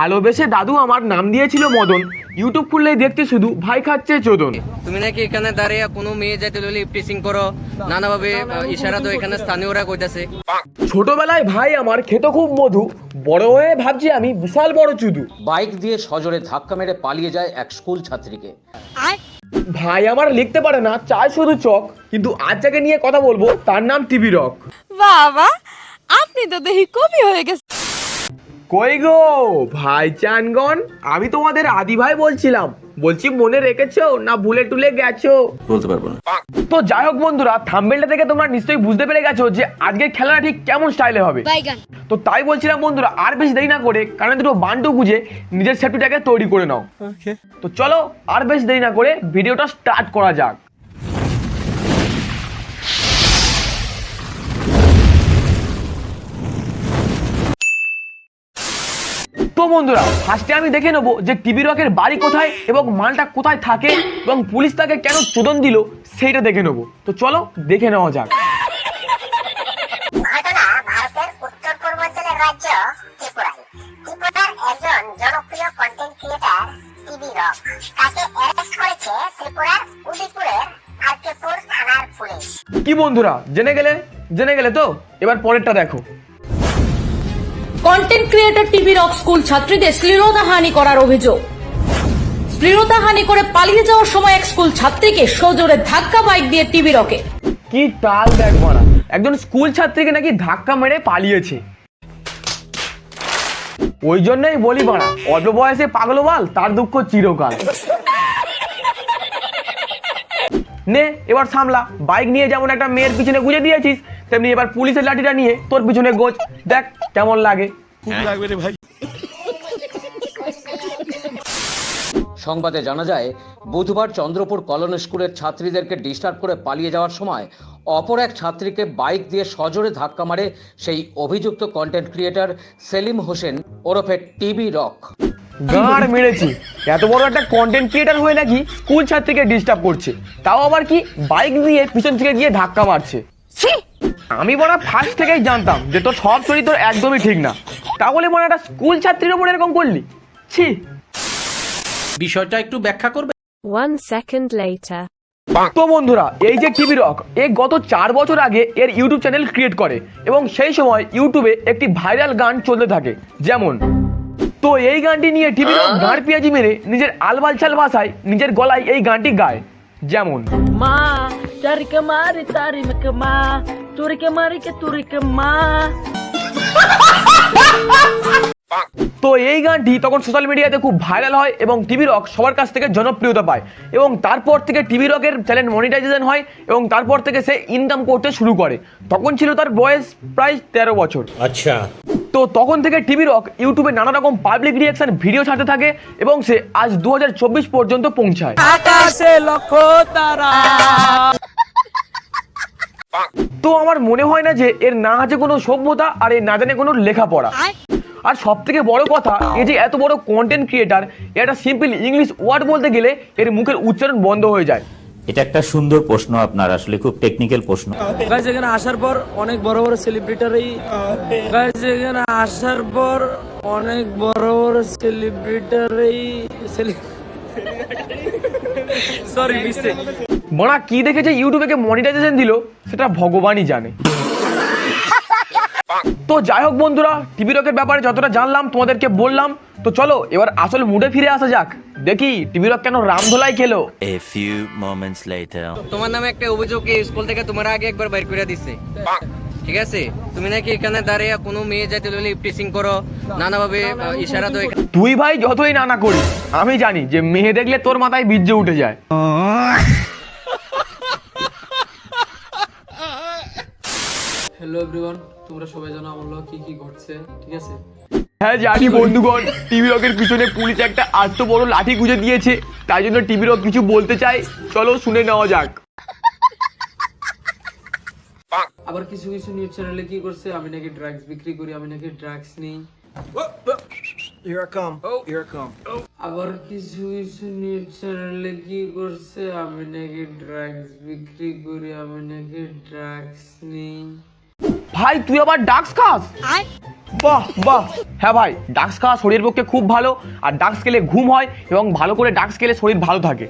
ভালোবেসে দাদু আমার নাম দিয়েছিল মদন। ইউটিউব খুললেই দেখতে শুধু ভাই খাচ্ছে চোদন। তুমি নাকি এখানে দাঁড়িয়ে কোনো মেয়ে যাইতে লইলে টিচিং করো? নানাভাবে ইশারা তো এখানে স্থানীয়রা কইতাছে। ছোটবেলায় ভাই আমার খেত খুব মধু বড় হয়ে ভাবছি আমি বিশাল বড় চুদু। বাইক দিয়ে সজোরে ধাক্কা মেরে পালিয়ে যায় এক স্কুল ছাত্রীকে। ভাই আমার লিখতে পারে না চায় শুধু চক কিন্তু আজ যাকে নিয়ে কথা বলব তার নাম টিভি রক। বাবা আপনি তো দেখি কবি হয়ে গেছে। কই গো? ভাই চানগন আমি তোমাদের আদি ভাই বলছিলাম। বলছি মনে রেখেছো না ভুলে টুলে গেছো? বলতে পারব না। তো যাই হোক বন্ধুরা থাম্বেলটা থেকে তোমরা নিশ্চয়ই বুঝতে পেরে গেছো যে আজকের খেলাটা ঠিক কেমন স্টাইলে হবে। তো তাই বলছিলাম বন্ধুরা আর বেশি দেরি না করে কারণ দুটো বান্টু গুজে নিজের সেফটিটাকে তৈরি করে নাও। তো চলো আর বেশি দেরি না করে ভিডিওটা স্টার্ট করা যাক। তো বন্ধুরা ফার্স্টে আমি দেখে নেব যে টিভি রকের বাড়ি কোথায় এবং মালটা কোথায় থাকে এবং পুলিশ তাকে কেন চোদন দিল সেইটা দেখে নেব। তো চলো দেখে নেওয়া যাক। ঘটনা ভারতের উত্তর পূর্বাঞ্চলের রাজ্য ত্রিপুরায়। ত্রিপুরার একজন জনপ্রিয় কন্টেন্ট ক্রিয়েটার টিভি রক তাকে অ্যারেস্ট করেছে ত্রিপুরার উদয়পুরের আরকেপুর থানার পুলিশ। কি বন্ধুরা জেনে গেলে? জেনে গেলে তো? এবার পরেরটা দেখো। Content creator TV rock school ছাত্রীদের শ্লীলতাহানি করার অভিযোগ। শ্লীলতাহানি করে পালিয়ে যাওয়ার সময় এক স্কুল ছাত্রীকে সজোরে ধাক্কা বাইক দিয়ে টিভি রকে কি তাল দেখ মারা। একজন স্কুল ছাত্রীকে নাকি ধাক্কা মেরে পালিয়েছে। ওই জন্যই বলি বাড়া অল্প বয়সে পাগলো বাল তার দুঃখ চিরকাল। নে, এবার সামলা। বাইক নিয়ে যেমন একটা মেয়ের পিছনে গুজে দিয়েছিস তেমনি এবার পুলিশের লাঠিটা নিয়ে তোর পিছনে গোছ। দেখ কেমন লাগে। সংবাদে জানা যায় বুধবার চন্দ্রপুর কলন স্কুলের ছাত্রীদেরকে ডিস্টার্ব করে পালিয়ে যাওয়ার সময় অপর এক ছাত্রীকে বাইক দিয়ে সজোরে ধাক্কা মারে সেই অভিযুক্ত কন্টেন্ট ক্রিয়েটর সেলিম হোসেন ওরফে টিভি রক। গাঁড় মেরেছি। এত বড় একটা কন্টেন্ট ক্রিয়েটার হয়ে নাকি স্কুল ছাত্রীকে ডিস্টার্ব করছে। তাও আবার কি বাইক দিয়ে পিছন থেকে গিয়ে ধাক্কা মারছে? আমি বড় ফার্স্ট থেকেই জানতাম যে তোর সব চরিত্র একদমই ঠিক না। তাহলে মনে একটা স্কুল ছাত্রীর উপর এরকম করলি। ছি। বিষয়টা একটু ব্যাখ্যা করবে? One second later. তো বন্ধুরা এই যে টিভি রক এ গত চার বছর আগে এর ইউটিউব চ্যানেল ক্রিয়েট করে এবং সেই সময় ইউটিউবে একটি ভাইরাল গান চলতে থাকে যেমন তো এই গানটি নিয়ে টিভি রক গাঁড় পেঁয়াজি মেরে নিজের আলবালছাল ভাষায় নিজের গলায় এই গানটি গায় যেমন মা মারি তারি মা তুরিকে মারিকে তুরিকে মা তো এই গানটি তখন সোশ্যাল মিডিয়াতে খুব ভাইরাল হয় এবং টিভি রক সবার কাছ থেকে জনপ্রিয়তা পায় এবং তারপর থেকে টিভি রকের চ্যানেল মনিটাইজেশন হয় এবং তারপর থেকে সে ইনকাম করতে শুরু করে। তখন ছিল তার বয়স প্রায় তেরো বছর। আচ্ছা। তো তখন থেকে টিভি রক ইউটিউবে নানা রকম পাবলিক রিয়াকশন ভিডিও ছাড়তে থাকে এবং সে আজ দু হাজার চব্বিশ পর্যন্ত পৌঁছায়। আকাশে লক্ষ তারা। তো আমার মনে হয় না যে এর না আছে কোনো সভ্যতা আর এর না জানে কোনো লেখাপড়া। আর সব থেকে বড় কথা এই যে এত বড় কন্টেন্ট ক্রিয়েটার এটা সিম্পল ইংলিশ ওয়ার্ড বলতে গেলে এর মুখের উচ্চারণ বন্ধ হয়ে যায়। এটা একটা সুন্দর প্রশ্ন আপনার আসলে খুব টেকনিক্যাল প্রশ্ন। গাইজ এখানে আসার পর অনেক বড় বড় সেলিব্রিটারই গাইজ এখানে আসার পর অনেক বড় বড় সেলিব্রিটারই সরি মিস্টেক বড়া কি দেখেছে ইউটিউবে কে মনিটাইজেশন দিল সেটা ভগবানই জানে। তো যাই হোক বন্ধুরা টিভি রকের ব্যাপারে যতটা জানলাম তোমাদেরকে বললাম। তো চলো এবার আসল মুডে ফিরে আসা যাক। দেখি টিভি রক কেন রামধোলাই খেলো? A few moments later. তোমার নামে একটা অভিযোগ স্কুল থেকে তোমার আগে একবার বাইর করে দিছে। ঠিক আছে? তুমি নাকি এখানে দাঁড়িয়ে কোনো মেয়ে যাইতে লইলে টিচিং করো? নানাভাবে ইশারা তো তুই ভাই যতই নানা করিস আমি জানি যে মেয়ে দেখলে তোর মাথায় বীর্য উঠে যায়। হ্যালো এভরিওয়ান তোমরা সবাই জানো আমার লগে কি কি ঘটছে ঠিক আছে? হ্যাঁ জানি বন্ধুগণ টিভি রকের পিছনে পুলিশ একটা আস্ত বড় লাঠি গুঁজে দিয়েছে তাই জন্য টিভি রক কিছু বলতে চাই। চলো শুনে নেওয়া যাক। আবার কিছু কিছু নিউজ চ্যানেলে কি করছে? আমি নাকি ড্রাগস বিক্রি করি আমি নাকি ড্রাগস নিই। আবার কিছু কিছু নিউজ চ্যানেলে কি করছে? আমি নাকি ড্রাগস বিক্রি করি আমি নাকি ড্রাগস নিই। ভাই তুই আবার ডাক্স খাস? বাহ বাহ। হ্যাঁ ভাই ডাক্স খাওয়া শরীরের পক্ষে খুব ভালো আর ডাক্স খেলে ঘুম হয় এবং ভালো করে ডাক্স খেলে শরীর ভালো থাকে।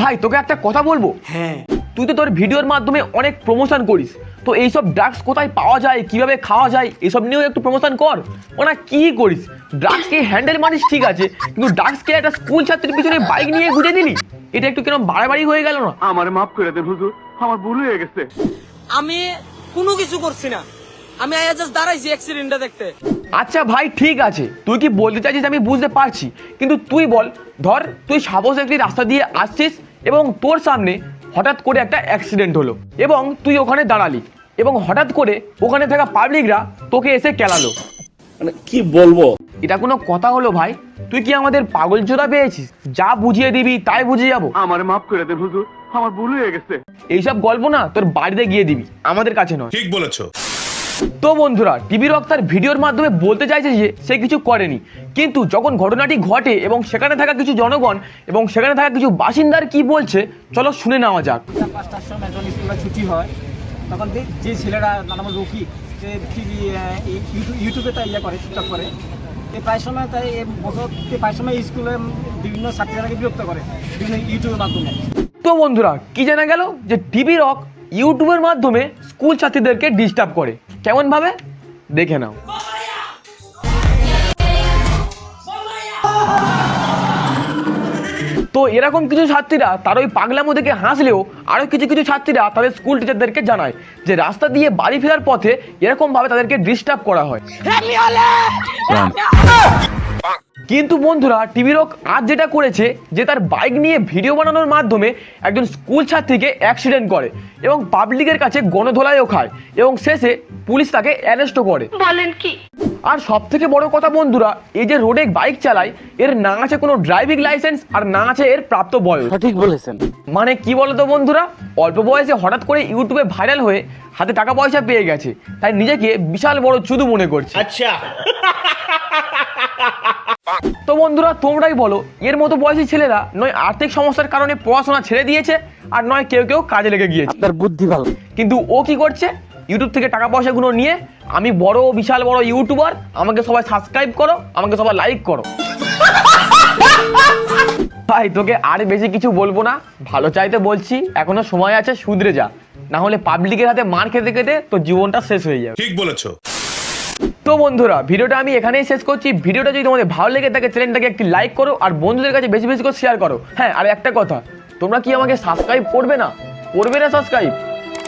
ভাই তোকে একটা কথা বলব? হ্যাঁ। তুই তো তোর ভিডিওর মাধ্যমে অনেক প্রমোশন করিস। তো এইসব ড্রাগস কোথায় পাওয়া যায় কীভাবে খাওয়া যায় এসব নিয়েও একটু প্রমোশন কর। ওনা কি করিস? ড্রাগসকে হ্যান্ডেল মারিস ঠিক আছে কিন্তু ড্রাগসকে একটা স্কুল ছাত্রীর পিছনে বাইক নিয়ে ঘুরে দিলি এটা একটু কেন বাড়াবাড়ি হয়ে গেল না? আমার মাফ করে দেন হুজুর আমার ভুল হয়ে গেছে। আমি কোনো কিছু করছি না। আমি আয়া জাস্ট দাঁড়াইছি অ্যাক্সিডেন্টটা দেখতে। আচ্ছা ভাই ঠিক আছে তুই কি বলতে চাইছিস আমি বুঝতে পারছি কিন্তু তুই বল ধর তুই সাপোজ একটি রাস্তা দিয়ে আসছিস এবং তোর সামনে হঠাৎ করে একটা অ্যাক্সিডেন্ট হলো এবং তুই ওখানে দাঁড়ালি এবং হঠাৎ করে ওখানে থাকা পাবলিকরা তোকে এসে কেলালো। মানে কি বলব? এটা কোনো কথা হলো ভাই? তুই কি আমাদের পাগল চোরা পেয়েছিস? যা বুঝিয়ে দিবি তাই বুঝে যাব। আমার মাফ করে দেন হুজুর আমার ভুল হয়ে গেছে। এইসব গল্প না তোর বাড়িতে গিয়ে দিবি আমাদের কাছে নয়। ঠিক বলেছ। তো বন্ধুরা টিভি রক তার ভিডিওর মাধ্যমে বলতে চাইছে যে সে কিছু করেনি। কিন্তু যখন ঘটনাটি ঘটে এবং সেখানে থাকা কিছু জনগণ এবং সেখানে থাকা কিছু বাসিন্দার কি বলছে চলো শুনে নেওয়া যাক। পাঁচটার সময় যখন স্কুলে ছুটি হয় তখন যে- যে ছেলেরা নাম রকি সে টিভি ইউটিউবে তাই ইয়ে করে টিকটক করে। এ প্রায় সময় তাই এ বছর প্রায় সময় স্কুলে বিভিন্ন ছাত্রীরাকে বিরক্ত করে বিভিন্ন ইউটিউবের মাধ্যমে। তো বন্ধুরা কি জানা গেল? যে টিভি রক ইউটিউবের মাধ্যমে স্কুল ছাত্রীদেরকে ডিস্টার্ব করে। কেমন ভাবে দেখে নাও। তো এরকম কিছু ছাত্রীরা তার ওই পাগলামো দেখে হাসলেও আরও কিছু কিছু ছাত্রীরা তাদের স্কুল টিচারদেরকে জানায় যে রাস্তা দিয়ে বাড়ি ফেরার পথে এরকমভাবে তাদেরকে ডিস্টার্ব করা হয়। কিন্তু বন্ধুরা টিভি রক আজ যেটা করেছে যে তার বাইক নিয়ে ভিডিও বানানোর মাধ্যমে একজন স্কুল ছাত্রীকে অ্যাক্সিডেন্ট করে এবং পাবলিকের কাছে গণধোলাইও খায় এবং শেষে পুলিশ তাকে অ্যারেস্টও করে। বলেন কি? আর সব থেকে বড় কথা বন্ধুরা এই যে রোডে বাইক চালায় এর না আছে কোনো ড্রাইভিং লাইসেন্স আর না আছে এর প্রাপ্ত বয়স। সঠিক বলেছেন। মানে কি বলতো বন্ধুরা অল্প বয়সে হঠাৎ করে ইউটিউবে ভাইরাল হয়ে হাতে টাকা পয়সা পেয়ে গেছে তাই নিজেকে বিশাল বড় চুদু মনে করছে। আচ্ছা। তো বন্ধুরা তোমরাই বলো এর মতো বয়সী ছেলেরা নয় আর্থিক সমস্যার কারণে পড়াশোনা ছেড়ে দিয়েছে আর নয় কেউ কেউ কাজে লেগে গিয়েছে। আপনার বুদ্ধি ভালো। কিন্তু ও কি করছে? ইউটিউব থেকে টাকা পয়সাগুলো নিয়ে আমি বড় বিশাল বড় ইউটিউবার আমাকে সবাই সাবস্ক্রাইব করো আমাকে সবাই লাইক করো। ভাই তোকে আর বেশি কিছু বলব না। ভালো চাইতে বলছি এখনও সময় আছে শুধরে যা। না হলে পাবলিকের হাতে মার খেতে খেতে তোর জীবনটা শেষ হয়ে যাবে। ঠিক বলেছ। তো বন্ধুরা, ভিডিওটা আমি এখানেই শেষ করছি। ভিডিওটা যদি তোমাদের ভালো লেগে থাকে, চ্যানেলটাকে একটি লাইক করো আর বন্ধুদের কাছে বেশি বেশি করে শেয়ার করো। হ্যাঁ আর একটা কথা, তোমরা কি আমাকে সাবস্ক্রাইব করবে না? করবে না সাবস্ক্রাইব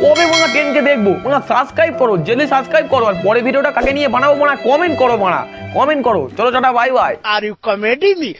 কবে মোনা টেনকে দেখব? মোনা সাবস্ক্রাইব করো জেলে সাবস্ক্রাইব করো, আর পরে ভিডিওটা কাকে নিয়ে বানাবো মোনা কমেন্ট করো মোনা কমেন্ট করো। চলো tata bye bye are you comedy me